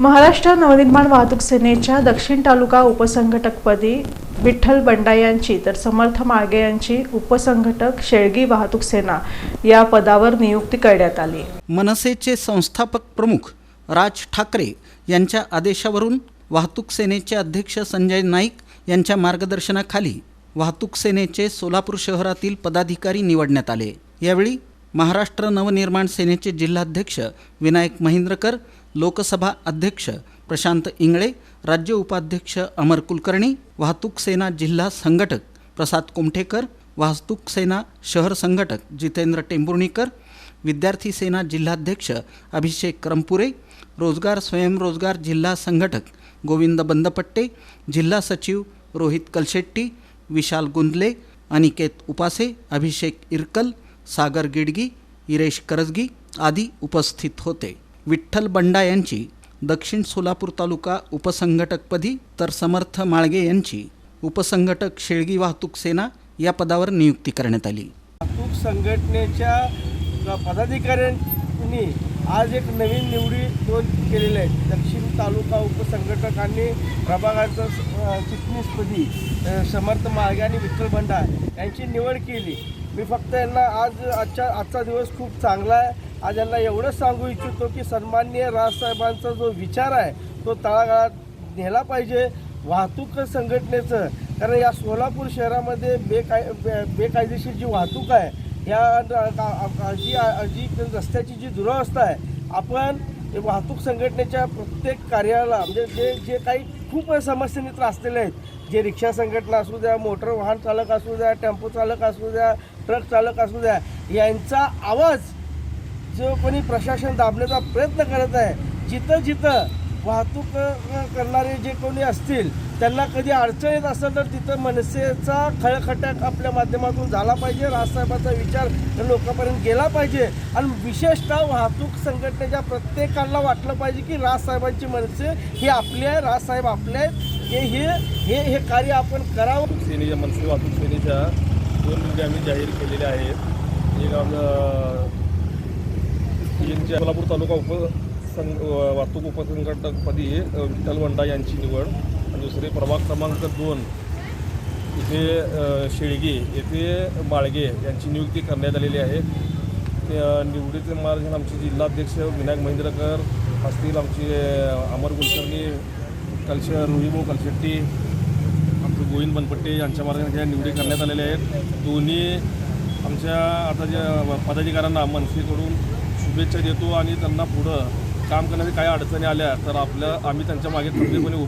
महाराष्ट्र नवनिर्माण वाहतूक सेनेच्या दक्षिण तालुका उपसंघटकपदी विठ्ठल बंडा यांची तर समर्थ माळगे यांची उपसंघटक शेळगी वाहतूक सेना या पदावर नियुक्ती करण्यात आली. मनसेचे संस्थापक प्रमुख राज ठाकरे यांच्या आदेशावरून वाहतूक सेनेचे अध्यक्ष संजय नाईक यांच्या मार्गदर्शनाखाली वाहतूक सेनेचे सोलापूर शहरातील पदाधिकारी निवडण्यात आले. यावेळी महाराष्ट्र नवनिर्माण सेनेचे जिल्हाध्यक्ष विनायक महिंद्रकर लोकसभा अध्यक्ष प्रशांत इंगळे राज्य उपाध्यक्ष अमर कुलकर्णी वाहतूक सेना जिल्हा संघटक प्रसाद कुमठेकर वाहतूक सेना शहर संघटक जितेंद्र टेंभुर्णीकर विद्यार्थी सेना जिल्हाध्यक्ष अभिषेक क्रमपुरे रोजगार स्वयंरोजगार जिल्हा संघटक गोविंद बंदपट्टे जिल्हा सचिव रोहित कलशेट्टी विशाल गुंदले अनिकेत उपासे अभिषेक इरकल सागर गिडगी इरेश करजगी आदी उपस्थित होते. विठ्ठल बंडा यांची दक्षिण सोलापूर तालुका उपसंघटकपदी तर समर्थ माळगे यांची उपसंघटक शेळगी वाहतूक सेना या पदावर नियुक्ती करण्यात आली. वाहतूक संघटनेच्या पदाधिकाऱ्यांनी आज एक नवीन निवडी दोन केलेल्या आहेत दक्षिण तालुका उपसंघटकांनी प्रभागाचं चिटणीसपदी समर्थ माळगे आणि विठ्ठल भंडार यांची निवड केली. मी फक्त यांना आज आजच्या आजचा दिवस खूप चांगला आहे. आज यांना एवढंच सांगू इच्छितो की सन्माननीय राजसाहेबांचा जो विचार आहे तो तळागाळात नेला पाहिजे. वाहतूक संघटनेचं कारण या सोलापूर शहरामध्ये बेकाय बे बेकायदेशीर जी वाहतूक आहे या जी जी रस्त्याची जी दुरावस्था आहे आपण वाहतूक संघटनेच्या प्रत्येक कार्याला म्हणजे जे जे काही खूप समस्येने त्रासलेले आहेत जे रिक्षा संघटना असू द्या मोटर वाहन चालक असू द्या टेम्पो चालक असू द्या ट्रक चालक असू द्या यांचा आवाज जो कोणी प्रशासन दाबण्याचा प्रयत्न करत आहे जिथं जिथं वाहतूक करणारे जे कोणी असतील त्यांना कधी अडचण येत असेल तर तिथं मनसेचा खळखट्याक आपल्या माध्यमातून झाला पाहिजे. राजसाहेबांचा विचार लोकांपर्यंत गेला पाहिजे. आणि विशेषतः वाहतूक संघटनेच्या प्रत्येकाला वाटलं पाहिजे की राजसाहेबांची मनसे ही आपली आहे राजसाहेब आपले आहेत. हे हे हे हे कार्य आपण करावं. सेनेच्या मनसे वाहतूक सेनेच्या दोन निवडी आम्ही जाहीर केलेले आहेत. एक आमचं एक सोलापूर तालुका उप सं वाहतूक उपसंघटकपदी विठ्ठल वंडा यांची निवड. आणि दुसरे प्रभाग क्रमांक दोन इथे शेळगे येथे माळगे यांची नियुक्ती करण्यात आलेली आहे. त्या निवडीचे महाराज आमचे जिल्हाध्यक्ष विनायक महेंद्रकर असतील आमचे अमर कुलकर्णी कलश रोहिभाऊ कलशेट्टी आमचं गोविंद बनपट्टे यांच्या मार्गाने निवडी करण्यात आलेल्या आहेत. दोन्ही आमच्या आता ज्या पदाधिकाऱ्यांना मनसेकडून शुभेच्छा देतो आणि त्यांना पुढं काम करण्याची काही अडचणी आल्या तर आपल्या आम्ही त्यांच्या मागे खंबीरपणे उभं